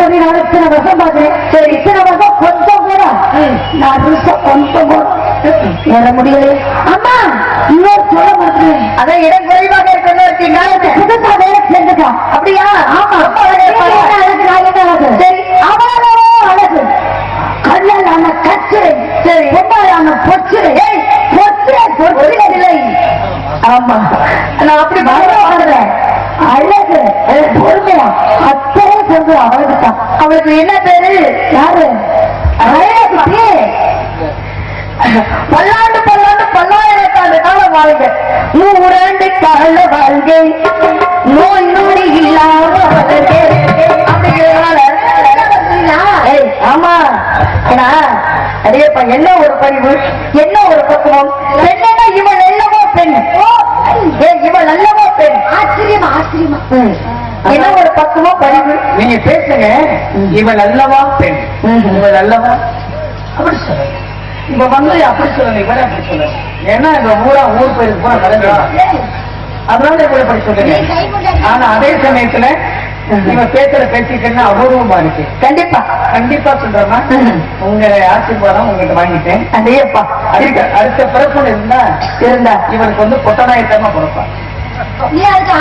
சொல்லி நான் இத்தனை வருஷம் பார்க்கிறேன் சரி இத்தனை வருஷம் கொஞ்சம் கூட நான் ருசம் கொஞ்சம் கூட ஏற முடியல அம்மா இன்னொரு சொல்ல மாட்டேன் அதான் இடம் குறைவாக இருக்கணும் புதுசா வேலை செஞ்சுட்டான் அப்படியா ஆமா அழகு சரி. அவளோ அழகு கல்லாலான கச்சிரை சரி. பொம்மையான பொச்சிரை ஏய், பொச்சிரை பொச்சிரை இல்லை ஆமா நான் அப்படி பரவாயில்ல. அழகு பொறுமையா அத்தனை அவளுக்கு தான் அவளுக்கு என்ன பேரு? யாரு? பல்லாண்டு பல்லாண்டு பல்லாயிரத்தாண்டு காலம் வாழ்க. நூறாண்டு கால வாழ்க. நோய் நொடி இல்லாம ஆமா. ஏன்னா அடேப்பா என்ன ஒரு பரிவு? என்ன ஒரு பக்குவம்? பெண்ணா இவள் நல்லவோ பெண்? ஏய், இவள் நல்லவோ பெண்? ஆச்சரியமா ஆச்சரியமா. என்ன ஒரு பக்குவம் பரிவு நீங்க பேசுங்க. இவள் அல்லவா? பெண். இவள் அல்லவா? அப்படி சொல்லுங்க. இப்ப வந்து அப்படி சொல்லுங்க. இவளை அப்படி சொல்லுங்க. ஏன்னா இந்த ஊரா ஊர் பேருக்கு போன அதனால இவளை அப்படி சொல்லுங்க. ஆனா அதே சமயத்துல இவ பேசுற பேச்சுக்கன்னா அபூர்வமா இருக்கு கண்டிப்பா. கண்டிப்பா சொல்றேன்னா உங்க ஆசீர்வாதம் உங்ககிட்ட வாங்கிட்டேன். அதேப்பா அடுத்த அடுத்த பிறப்பு இருந்தா இருந்தா. இவளுக்கு வந்து பொட்டநாயத்தமா பிறப்பான் நீ அதுக்கு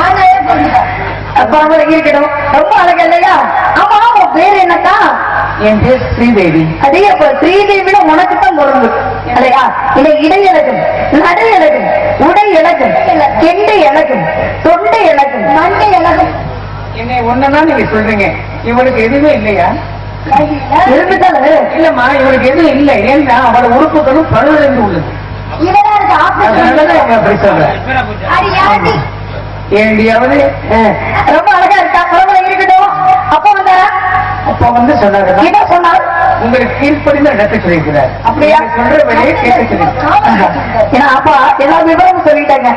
இருக்கட்டும். ரொம்ப அழகு இல்லையா? ஆமா உன் பேர் என்னக்கா? என் பேர் ஸ்ரீதேவி. அதே ஸ்ரீதேவிட உனக்கு தான் பொருந்தும் இல்லையா? இதை இடை இழக்கும் நடை இழக்கும் உடை இழக்கும் கெண்டை இழக்கும் தொண்டை இழக்கும் மண்டை அழகும் என்னை ஒண்ணுன்னா நீங்க சொல்றீங்க. இவளுக்கு எதுவுமே இல்லையா? இருந்துட்டாலே இல்லம்மா இவளுக்கு எதுவும் இல்லை. ஏன்னா அவளோட உறுப்புகளும் பழுவிழந்து உள்ளது. ஏண்டியாவது ரொம்ப அழகா இருக்கா பரவாயில்ல இருக்கட்டும். அப்ப வந்தாரா அப்ப வந்து சொன்னாங்க என்ன சொன்னார்? உங்களுக்கு கீழ்ப்படிந்து நடத்த சொல்லியிருக்கிறார். அப்படியா? சொல்ற வேலையை கேட்க சொல்லியிருக்கிறார் ஏன்னா அப்பா எல்லா விவரமும் சொல்லிட்டாங்க.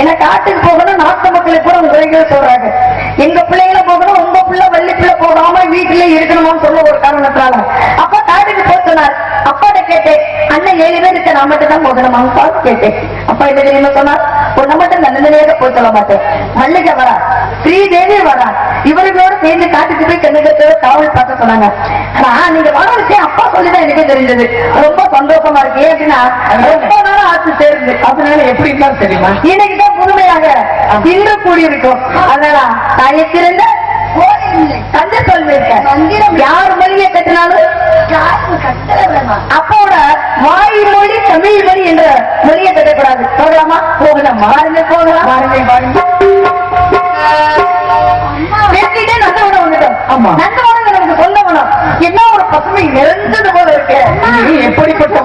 ஏன்னா காட்டுக்கு போகணும் நாட்டு மக்களுக்கு கூட உரைகள் சொல்றாங்க. எங்க பிள்ளைகளை போகணும் உங்க பிள்ளை வள்ளி பிள்ளை போகாம வீட்டுல இருக்கணும்னு சொல்ல ஒரு காரணத்தினால. அப்ப சொன்னார். அப்பாட்ட கேட்டேன் அண்ணன் ஏழு பேர் இருக்க நான் மட்டும் தான் போகணுமா. பார்த்து கேட்டேன். அப்பா என்ன தெரியுமா சொன்னார்? பொண்ணை மட்டும் தன்னந்தனியாக போய் சொல்ல மாட்டேன். மல்லிகை வரா ஸ்ரீதேவி வரா இவர்களோட சேர்ந்து காட்டுக்கு போய் கண்ணுக்கு காவல் பார்க்க சொன்னாங்க. ஆனா நீங்க வர விஷயம் அப்பா சொல்லிதான் எனக்கு தெரிஞ்சது. ரொம்ப சந்தோஷமா இருக்கு. அப்படின்னா ரொம்ப நாள் ஆச்சு சேர்ந்து அதனால எப்படி இருந்தாலும் தெரியுமா? இன்னைக்குதான் புதுமையாக இன்று கூடியிருக்கும். அதனால தாயத்திருந்த தந்த சொல்லிருக்க யார் கட்டினாலும் அப்போட வாய்மொழி தமிழ் மொழி என்ற மொழியை கட்டக்கூடாது போகலாமா? போகலாம். பாருங்க போகலாம். பாருங்க பாருங்க நந்தவனம் வந்துட்டோம். ஆமா. நந்தவனம் எனக்கு என்ன ஒரு பசுமை போல இருக்கு. எப்படிப்பட்ட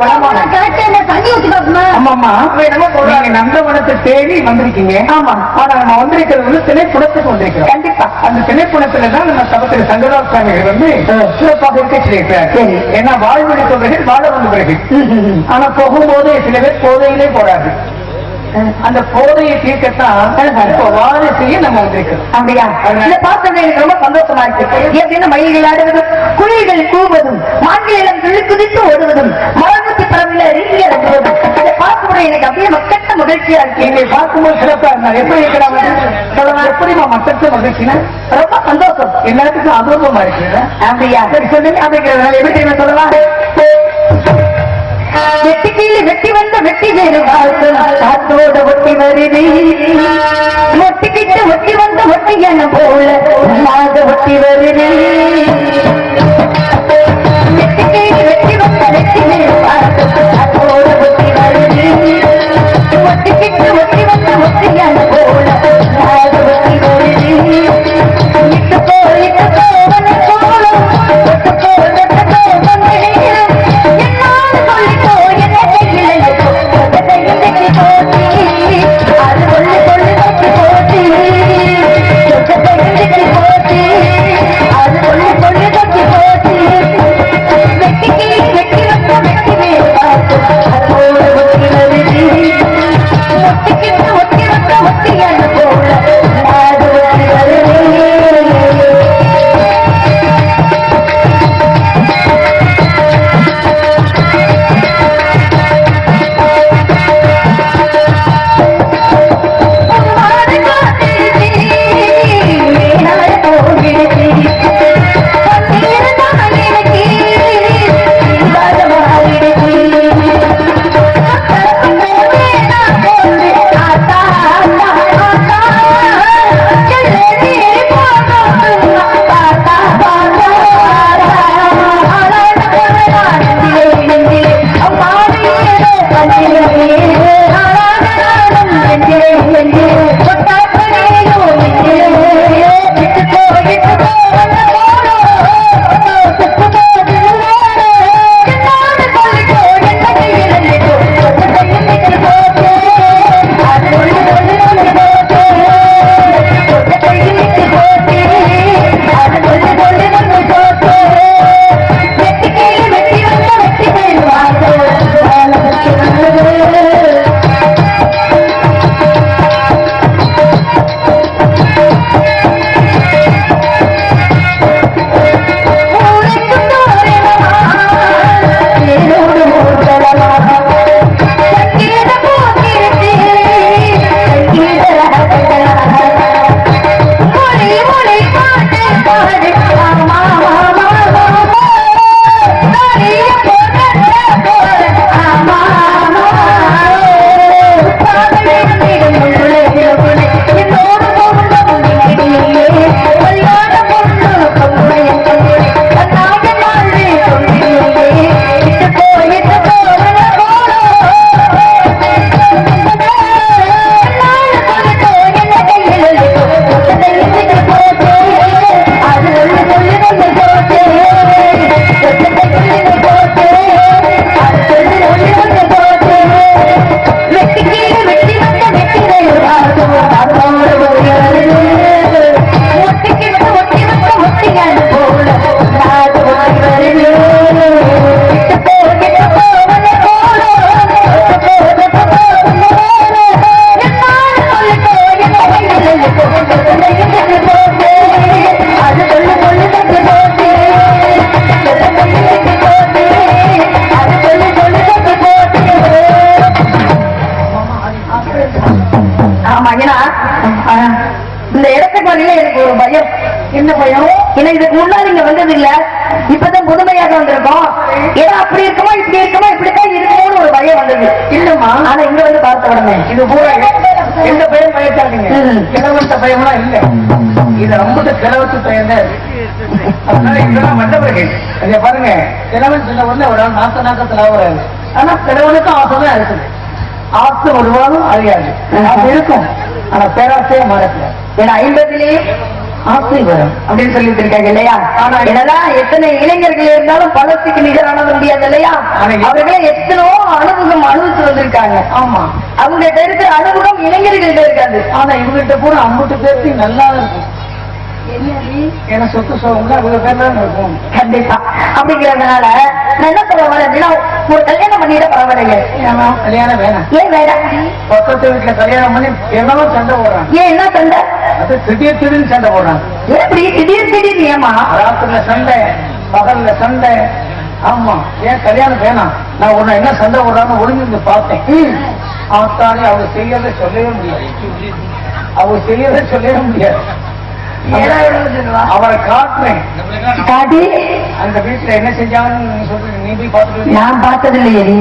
ஆமாம்மா நீங்க நந்தவனத்தை தேடி வந்திருக்கீங்க. ஆமா. ஆனா நம்ம வந்திருக்கிறது வந்து திணைப்புணத்துக்கு வந்திருக்கிறோம். கண்டிப்பா. அந்த திணைப்புணத்துல தான் நம்ம சுவாமிகள் வந்து சிறப்பாக இருக்க சொல்லியிருக்கிறார். ஏன்னா வாழ்வழி சொல்றீர்கள் வாழ வந்தவர்கள் ஆனா போகும்போது சில பேர் போதையிலே போறாங்க அந்த போதையை தீர்க்கத்தான் இப்போ வாரிசையை நம்ம வந்திருக்கிறோம் அப்படியா? இதை பார்த்தது எனக்கு ரொம்ப சந்தோஷமா இருக்கு எப்படின்னா மயில்கள் ஆடுவதும் குழிகள் கூவதும் மான்களிடம் துள்ளி குதித்து ஓடுவதும் மரபுத்தி பரவில ரீதி இறங்குவதும் இதை பார்க்கும்போது எனக்கு அப்படியே மக்கட்ட மகிழ்ச்சியா இருக்கு. நீங்க பார்க்கும்போது சிறப்பா இருந்தா எப்படி இருக்கிறாங்க எப்படிமா மகிழ்ச்சினா? ரொம்ப சந்தோஷம். எல்லாத்துக்கும் அனுபவமா இருக்கு. அப்படியா? சரி சொல்லுங்க அப்படிங்கிறதுனால எப்படி சொல்லலாம் வெட்டி கீழே வெட்டி வந்த வெட்டி வேறு வாழ்க்கை. போல என்ன பயம்? ஏன்னா இதுக்கு முன்னாடி இங்க வந்தது இல்ல இப்பதான் புதுமையாக வந்திருக்கோம். ஏன்னா அப்படி இருக்குமோ இப்படி இருக்குமோ இப்படித்தான் இருக்குமோன்னு ஒரு பயம் வந்தது. இல்லம்மா. ஆனா இங்க வந்து பார்த்த உடனே இது பூரா எந்த பயம் பயத்தாதீங்க ம். கிழவத்த பயம்லாம் இல்ல. இது ரொம்ப கிழவத்து பயம் தான் இது. அதனால இதெல்லாம் மண்டபர்கள் இதை பாருங்க கிழவன் சொன்ன உடனே ஒரு ஆள் நாத்த நாக்கத்துல ஆகுறாரு. ஆனா கிழவனுக்கும் ஆசை தான் இருக்குது. ஆசை ஒருவாலும் அழியாது. அது இருக்கும். ஆனா பேராசையே மறக்கல ஏன்னா ஐம்பதுலயே ஆசை வரும் அப்படின்னு சொல்லிட்டு இருக்காங்க இல்லையா? என்னதான் எத்தனை இளைஞர்கள் இருந்தாலும் பலத்துக்கு நிகரானது முடியாது இல்லையா? அவர்களே எத்தனோ அனுபவம் அனுபவிச்சு வந்திருக்காங்க. ஆமா. அவங்க இருக்கிற அனுபவம் இளைஞர்கள்ட்ட இருக்காது. ஆனா இவங்கிட்ட பூரா அம்புட்டு பேருக்கு நல்லா இருக்கும். ஏன்னா சொத்து சோகம்லாம் இவங்க பேர் தான் இருக்கும். கண்டிப்பா. அப்படிங்கிறதுனால நான் என்ன சொல்ல வரேன் அப்படின்னா ஒரு கல்யாணம் பண்ணிட பரவாயில்லைங்க. கல்யாணம் வேணாம். ஏன் வேண்டாம் பக்கத்து வீட்டுல கல்யாணம் பண்ணி என்னவோ சண்டை போடுறாங்க. ஏன் என்ன சண்டை? அது திடீர் திடீர்னு சண்டை போடுறாங்க. எப்படி? திடீர் திடீர் ஏமா ராத்திரில சண்டை பகல்ல சண்டை. ஆமா ஏன் கல்யாணம் வேணாம். நான் உன்னை என்ன சண்டை போடுறான்னு ஒளிஞ்சிருந்து பார்த்தேன். ம். ஆத்தாலே அவங்க செய்யறதை சொல்லவே முடியாது. அவங்க செய்யறதை சொல்லவே முடியாது? அவரை காட்டுறேன் காட்டி அந்த வீட்டுல என்ன செஞ்சாங்கன்னு நீ சொல்றீங்க? நீ போய் பார்த்துட்டு நான் பார்த்தது இல்லையே நீ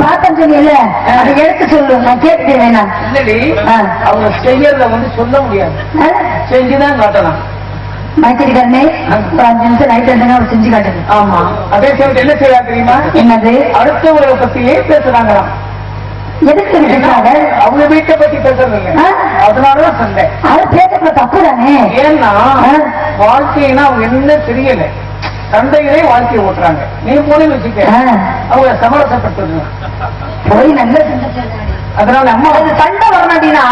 பார்த்தேன்னு சொன்னீல்ல. அதை எடுத்து சொல்லு. நான் கேட்டுக்கிறேன் வேணாம் இல்லடி. அவங்க செய்யறத வந்து சொல்ல முடியாது. செஞ்சுதான் காட்டலாம். மைத்திரிக்காரனே ஒரு அஞ்சு நிமிஷம் நைட் இருந்தாங்க அவர் செஞ்சு காட்டுங்க ஆமா. அதே சமயத்தில் என்ன செய்யறா தெரியுமா? என்னது? அடுத்தவங்களை பத்தியே பேசுறாங்களாம்? எதுக்கு பேசுறாங்க அவங்க வீட்டை பத்தி பேசுறது. அதனாலதான் சண்டை அது பேசக்கூட தப்பு தானே ஏன்னா. வாழ்க்கைன்னா அவங்க என்ன தெரியல. சண்டைகளே வாழ்க்கையை ஓட்டுறாங்க. நீ போல வச்சுக்க. அவங்க சமரசப்பட்டுருங்க போய் நல்ல அதனால அம்மா அது சண்டை வரணும் அப்படின்னா.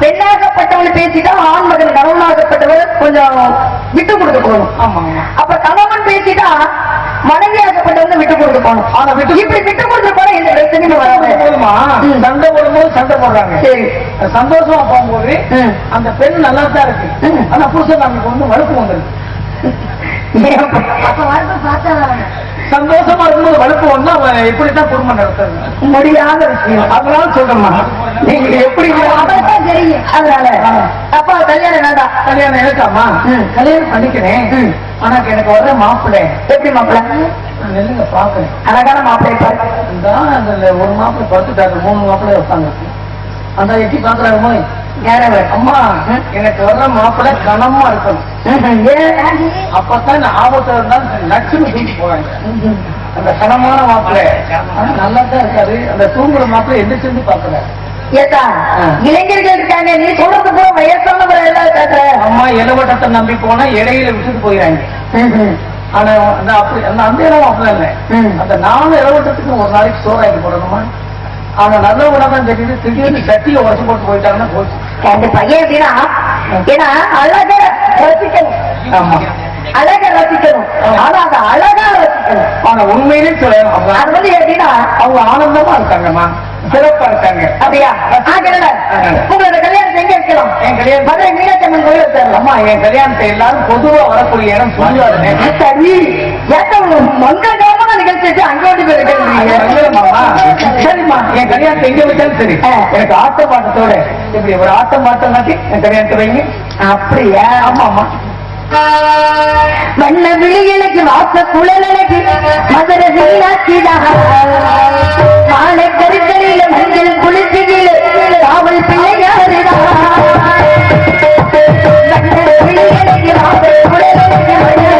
பெண்ணாகப்பட்டவள் பேசிட்டா ஆண் மகன் கணவனாகப்பட்டவர் கொஞ்சம் விட்டு கொடுத்து போகணும். ஆமா அப்ப கணவன் பேசிட்டா மனைவியாகப்பட்டவங்க விட்டு கொடுத்து போகணும். ஆனா விட்டு- இப்படி விட்டு கொடுத்து போனா எந்த பிரச்சனையும் வராது போதுமா. சண்டை போடும்போது சண்டை போடுறாங்க. சரி. சந்தோஷமா போகும்போது. அந்த பெண் நல்லா தான் இருக்கு. ஆனா புருஷன் நமக்கு வந்து வழுப்பு வந்துருக்கு சந்தோஷமா இருக்கும்போது வழுப்பு வந்தா அவன் எப்படித்தான் குடும்பம் நடத்துறது? முடியாத விஷயம். அதனால சொல்றேம்மா. நீங்க எப்படி அதனால. அப்பா கல்யாணம் வேண்டாம். கல்யாணம் இருக்காமா. கல்யாணம் பண்ணிக்கிறேன். ஆனா எனக்கு வர்ற மாப்பிள்ளை. எப்படி மாப்பிள்ள? நெல்லுங்க பாக்குறேன் அழகான மாப்பிள்ளை பாரு. ஒரு மாப்பிள்ளை படுத்துட்டாரு மூணு மாப்பிள்ளை உட்காந்து அந்த எட்டி பாக்குறாரு அம்மா. எனக்கு வர்ற மாப்பிள்ளை கனமா இருக்கணும். ஏன்? அப்பதான் ஆபத்துல இருந்தாலும் நச்சுன்னு தூக்கி போவாங்க. அந்த கனமான மாப்பிள்ளை. நல்லா தான் இருக்காரு. அந்த தூங்குற மாப்பிள்ளை எந்திரிச்சு பாக்குறாரு ஏத்தா ஆ. இளைஞர்கள் இருக்காங்க. நீ சொல்றது போல வயசானவர் எல்லாம் இருக்காங்க அம்மா இளவட்டத்தை நம்பி போனா இடையில விட்டுட்டு போயிறாங்க. ஆனா அந்த அப்படி அந்த அந்த இடம் அப்படி இல்லை. அந்த நாலு இளவட்டத்துக்கு ஒரு நாளைக்கு சோறாக்கி போடணுமா? அவங்க நல்ல உடம்பு தெரியுது திடீர்னு சட்டியை உடச்சு போட்டு போயிட்டாங்கன்னா போச்சு. கண்டிப்பா. ஏன் அப்படின்னா ஏன்னா அழக ரசிக்கணும். ஆமா. அழக ரசிக்கணும். ஆனா அதை அழகா ரசிக்கணும். ஆனா உண்மையிலே சொல்லணும். அது வந்து எப்படின்னா அவங்க ஆனந்தமா இருக்காங்கம்மா. சிறப்பா இருக்காங்க. அப்படியா? உங்களோட கல்யாணத்தை எங்க வைக்கலாம்? என் கல்யாணம் மதுரை மீனாட்சி அம்மன் கோயில் அம்மா என் கல்யாணத்தை எல்லாரும் பொதுவா வரக்கூடிய இடம் சொல்லுவாரு சரி. மங்களகரமான நிகழ்ச்சி அங்க வந்து கல்யாணத்தை எங்க வச்சாலும் சரி. எனக்கு ஆட்ட பாட்டத்தோட இப்படி ஒரு ஆட்டம் பாட்டம் காட்டி என் கல்யாணத்தை வைங்க அப்படியா? ஆமா ஆமா வண்ண விழிகளுக்கு வாச குழலழகு மதுரை மாலை கருக்களில மஞ்சள் குளிர்ச்சியில் காவல் பிள்ளையாருதான் வண்ண விழிகளுக்கு வாச குழலழகு மதுரை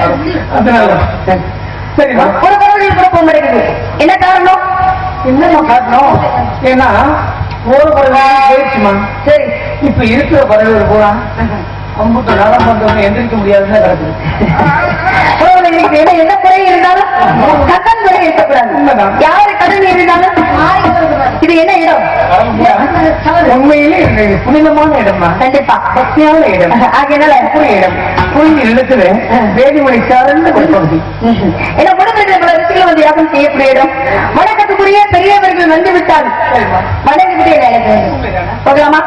வரீங்க அதனால சரிம்மா ஒரு பறவை கூட போக மாட்டேங்குது என்ன காரணம்? என்னம்மா காட்டணும் ஏன்னா போற பறவை போயிடுச்சுமா சரி. இப்ப இருக்கிற பறவைகள் பூரா அம்புட்டு நலம் பண்றவங்க எந்திரிக்க முடியாதுன்னு கிடக்குது என்ன என்ன குறை இருந்தாலும் கடன் குறை இருக்கக்கூடாது. யாரு கடன் இருந்தாலும் இது என்ன இடம்? உண்மையிலே புனிதமான இடமா கண்டிப்பா. சக்தியான இடம். ஆகையினால இடம். புரிய இடத்துல வேதிமணி சார்ந்து கொடுப்பது என்ன முடிந்தது பல ரிஷிகள் வந்து யாகம் செய்யக்கூடிய இடம். வணக்கத்துக்குரிய பெரியவர்கள் வந்து விட்டால் வேலை செய்யணும். போகலாமா?